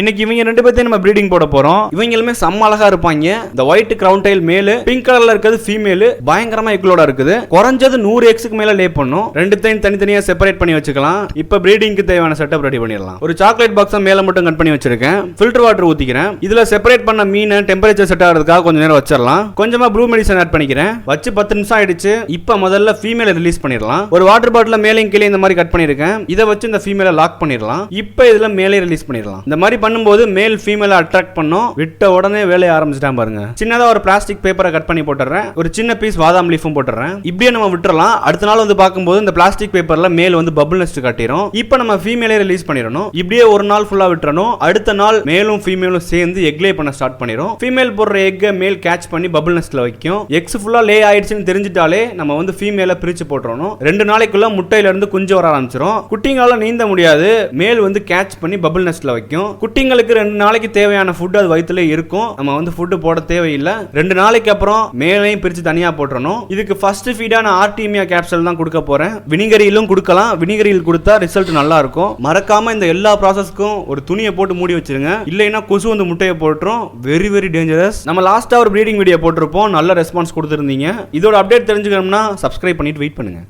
இன்னைக்கு இவங்க ரெண்டு பேர்த்தையும் நம்ம ப்ரீடிங் போட போறோம். இவங்களுமே செம்ம அழகா இருப்பாங்க. இந்த ஒயிட் கிரவுன் டைல் மேலு பிங்க் கலர்ல இருக்கிறது ஃபீமேல் பயங்கரமா எக்லோட இருக்குது. குறைஞ்சது நூறு எக்ஸுக்கு மேல லே பண்ணும். ரெண்டுத்தையும் தனித்தனியா செப்பரேட் பண்ணி வச்சுக்கலாம். இப்போ ப்ரீடிங்க்கு தேவையான செட்டப் ரெடி பண்ணிடலாம். ஒரு சாக்லேட் பாக்ஸ் மேல மட்டும் கட் பண்ணி வச்சிருக்கேன். ஃபில்டர் வாட்டர் ஊத்திக்கிறேன். இதுல செப்பரேட் பண்ண மீன் டெம்பரேச்சர் செட் ஆகிறதுக்காக கொஞ்சம் நேரம் வச்சிடலாம். கொஞ்சமா ப்ளூ மெடிசன் ஆட் பண்ணிக்கிறேன். வச்சு பத்து நிமிஷம் ஆயிடுச்சு. இப்போ முதல்ல ஃபீமேல ரிலீஸ் பண்ணிடலாம். ஒரு வாட்டர் பாட்டில மேலையும் கீழே இந்த மாதிரி கட் பண்ணிருக்கேன் இதை வச்சு இந்த ஃபீமேல லாக் பண்ணிடலாம். இப்போ இதுல மேலே ரிலீஸ் பண்ணிடலாம். இந்த மாதிரி பண்ணும்போது மேல் ஃபீமேலை அட்ராக்ட் பண்ணும். விட்ட உடனே வேலையை ஆரம்பிச்சிட்டான் பாருங்க. சின்னதா ஒரு பிளாஸ்டிக் பேப்பரை கட் பண்ணி போட்டுறேன் ஒரு சின்ன பீஸ் வாதாம் லீஃபும் போட்டுறேன் இப்படியே நம்ம விட்டுறலாம். அடுத்த நாள் வந்து பார்க்கும்போது இந்த பிளாஸ்டிக் பேப்பர்ல மேல் வந்து பபுள் நெஸ்ட் காட்டிரும். இப்போ நம்ம ஃபீமேலே ரிலீஸ் பண்ணிடணும். இப்படியே ஒரு நாள் ஃபுல்லா விட்டுறணும். அடுத்த நாள் மேலும் ஃபீமேலும் சேர்ந்து எக்லே பண்ண ஸ்டார்ட் பண்ணிடும் ஃபீமேல் போடுற எக்கை மேல் கேட்ச் பண்ணி பபுள் நெஸ்ட்ல வைக்கும். எக்ஸ் ஃபுல்லா லே ஆயிடுச்சுன்னு தெரிஞ்சிட்டாலே நம்ம வந்து ஃபீமேல பிரிச்சு போட்டுறணும். ரெண்டு நாளைக்குள்ள முட்டையில இருந்து குஞ்சு வர ஆரம்பிச்சிடும் குட்டிங்களால நீந்த முடியாது. மேல் வந்து கேட்ச் பண்ணி பபுள் நெஸ்ட்ல வைக்கும். குட்டிங்களுக்கு ரெண்டு நாளைக்கு தேவையான ஃபுட் அது வயிற்றுல இருக்கும். நம்ம வந்து ஃபுட்டு போட தேவையில்லை. ரெண்டு நாளைக்கு அப்புறம் மேலையும் பிரித்து தனியாக போட்டுறணும். இதுக்கு ஃபர்ஸ்ட் ஃபீடான ஆர்டிமியா கேப்சல் தான் கொடுக்க போகிறேன் வினிகரியிலும் கொடுக்கலாம். வினிகரியில் கொடுத்தா ரிசல்ட் நல்லா இருக்கும் மறக்காம இந்த எல்லா ப்ராசஸ்க்கும் ஒரு துணியை போட்டு மூடி வச்சிருங்க. இல்லைன்னா கொசு வந்து முட்டையை போட்டுரும். வெரி வெரி டேஞ்சரஸ் நம்ம லாஸ்ட்டாக ஒரு ப்ரீடிங் வீடியோ போட்டிருப்போம். நல்ல ரெஸ்பான்ஸ் கொடுத்துருந்தீங்க. இதோட அப்டேட் தெரிஞ்சுக்கணும்னா சப்ஸ்கிரைப் பண்ணிட்டு வெயிட் பண்ணுங்க.